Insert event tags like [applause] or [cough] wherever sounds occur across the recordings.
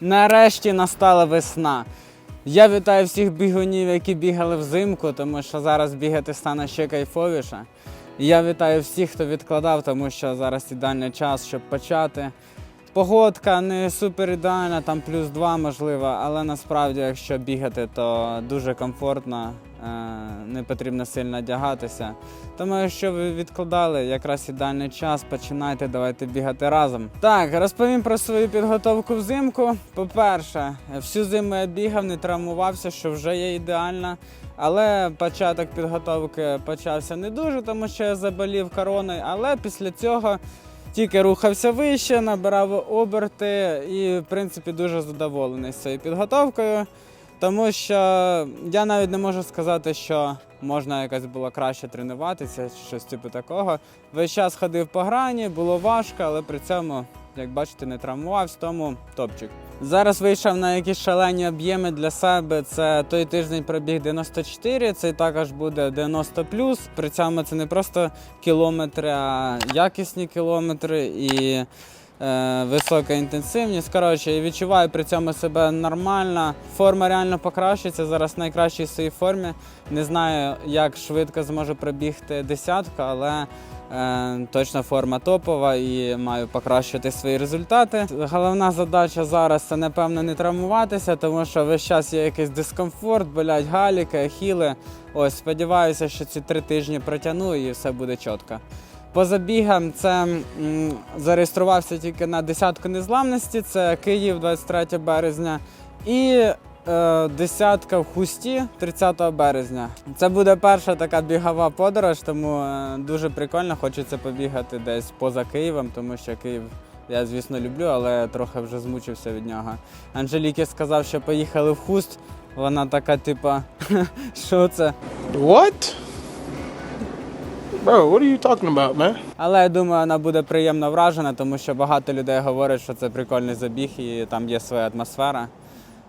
Нарешті настала весна. Я вітаю всіх бігунів, які бігали взимку, тому що зараз бігати стане ще кайфовіше. Я вітаю всіх, хто відкладав, тому що зараз ідеальний час, щоб почати. Погодка не супер ідеальна, там плюс 2 можливо, але насправді, якщо бігати, то дуже комфортно, е, не потрібно сильно одягатися. Тому, якщо ви відкладали, якраз ідеальний час, починайте, давайте бігати разом. Так, розповім про свою підготовку взимку. По-перше, всю зиму я бігав, не травмувався, що вже є ідеально. Але початок підготовки почався не дуже, тому що я заболів короною. Але після цього тільки рухався вище, набирав оберти і, в принципі, дуже задоволений цією підготовкою. Тому що я навіть не можу сказати, що можна якось було краще тренуватися, щось типу такого. Весь час ходив по грані, було важко, але при цьому, як бачите, не травмувався, тому топчик. Зараз вийшов на якісь шалені об'єми для себе. Це той тиждень пробіг 94, цей також буде 90 При цьому це не просто кілометри, а якісні кілометри і висока інтенсивність. Коротше, і відчуваю при цьому себе нормально. Форма реально покращиться. Зараз в найкращій своїй формі. Не знаю, як швидко зможу пробігти десятку, але е, точно форма топова і маю покращити свої результати. Головна задача зараз це напевно не травмуватися, тому що весь час є якийсь дискомфорт, болять галіки, ахіли. Ось сподіваюся, що ці три тижні протягну і все буде чітко. По забігам це м, зареєструвався тільки на десятку незламності, це Київ 23 березня. І е, десятка в хусті 30 березня. Це буде перша така бігова подорож, тому е, дуже прикольно. Хочеться побігати десь поза Києвом, тому що Київ я, звісно, люблю, але трохи вже змучився від нього. Анжеліки сказав, що поїхали в хуст. Вона така, типа, [laughs] що це? What? Bro, what are you talking about, man? Але я думаю, вона буде приємно вражена, тому що багато людей говорять, що це прикольний забіг і там є своя атмосфера.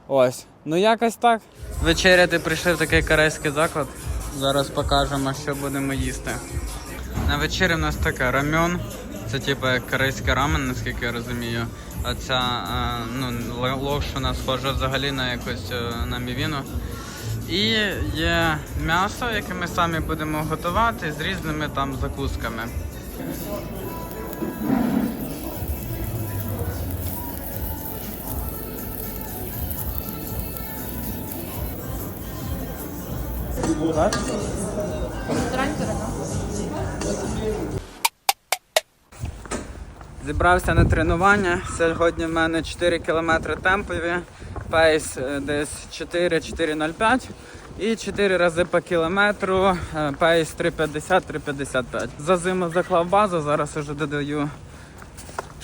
Ось. Ну якось так. Вечеряти прийшли в такий корейський заклад. Зараз покажемо, що будемо їсти. На вечері в нас таке рамьон. Це типу корейський рамен, наскільки я розумію. А ця е, ну, локшина схожа взагалі на якусь е, на мівіну. І є м'ясо, яке ми самі будемо готувати з різними там закусками. Зібрався на тренування. Сьогодні в мене 4 км темпові, пейс десь 4-4,05 і 4 рази по кілометру, е, пейс 3,50-3,55. За зиму заклав базу, зараз вже додаю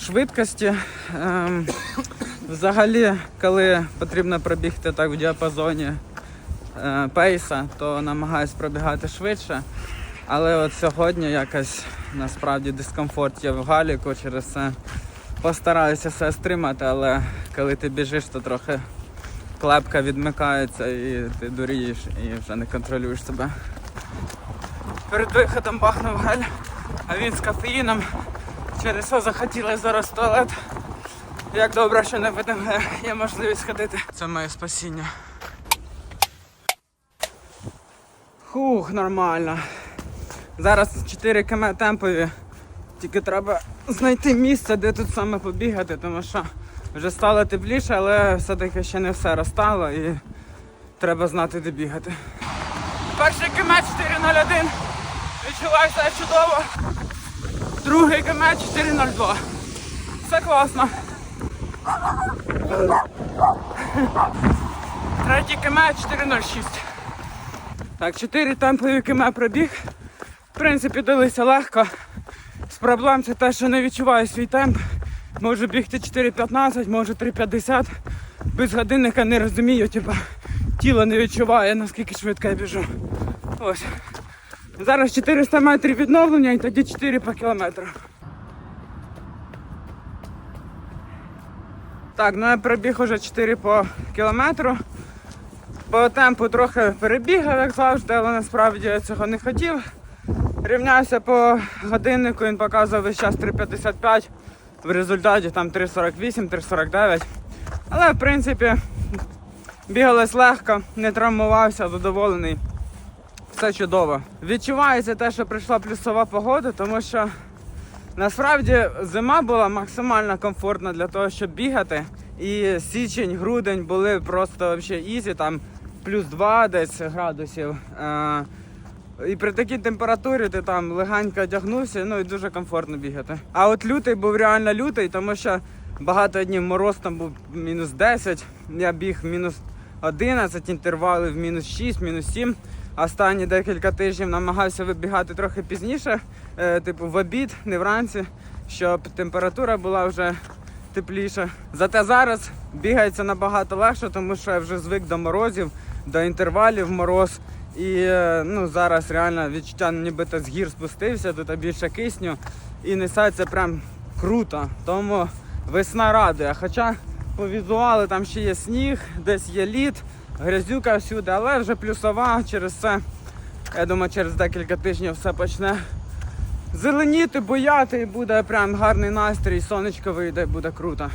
швидкості. Ем, взагалі, коли потрібно пробігти так в діапазоні пейса, то намагаюсь пробігати швидше. Але от сьогодні якось насправді дискомфорт є в галіку, через це постараюся все стримати, але коли ти біжиш, то трохи клепка відмикається і ти дурієш і вже не контролюєш себе. Перед виходом бахнув гель, а він з кофеїном. Через це захотілося зараз туалет. Як добре, що не видно, є можливість ходити. Це моє спасіння. Хух, нормально. Зараз 4 км темпові. Тільки треба знайти місце, де тут саме побігати, тому що вже стало тепліше, але все-таки ще не все розстало і треба знати, де бігати. Перший км 4.01. Відчуваю себе чудово. Другий км 4.02. Все класно. Третій км 4.06. Так, 4 темпові км пробіг. В принципі, далися легко. З проблем це те, що не відчуваю свій темп. Можу бігти 4.15, можу 3.50. Без годинника не розумію, типа тіло не відчуває, наскільки швидко я біжу. Ось. Зараз 400 метрів відновлення і тоді 4 по кілометру. Так, ну я пробіг уже 4 по кілометру. По темпу трохи перебігав, як завжди, але насправді я цього не хотів. Рівнявся по годиннику, він показував весь час 3.55. В результаті там 3.48, 3.49. Але в принципі бігалось легко, не травмувався, задоволений. Все чудово. Відчувається те, що прийшла плюсова погода, тому що насправді зима була максимально комфортна для того, щоб бігати. І січень, грудень були просто взагалі ізі, там плюс 2 десь градусів. І при такій температурі ти там легенько одягнувся, ну і дуже комфортно бігати. А от лютий був реально лютий, тому що багато днів мороз там був мінус 10, я біг мінус 11, інтервали в мінус 6, мінус 7. Останні декілька тижнів намагався вибігати трохи пізніше, е, типу в обід, не вранці, щоб температура була вже тепліша. Зате зараз бігається набагато легше, тому що я вже звик до морозів, до інтервалів мороз. І е, ну, зараз реально відчуття, нібито з гір спустився, тут більше кисню і несеться прям круто. Тому весна радує. Хоча по візуалу там ще є сніг, десь є лід, грязюка всюди, але вже плюсова через це. Я думаю, через декілька тижнів все почне зеленіти, бояти і буде прям гарний настрій, сонечко вийде, буде круто.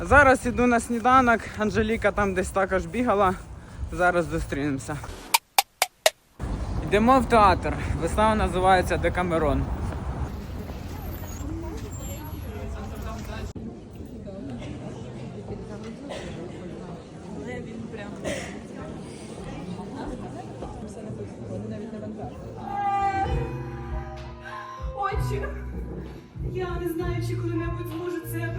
Зараз іду на сніданок, Анжеліка там десь також бігала. Зараз зустрінемося. Йдемо в театр. Вистава називається Декамерон. Отче, я не знаю, чи коли-небудь зможу це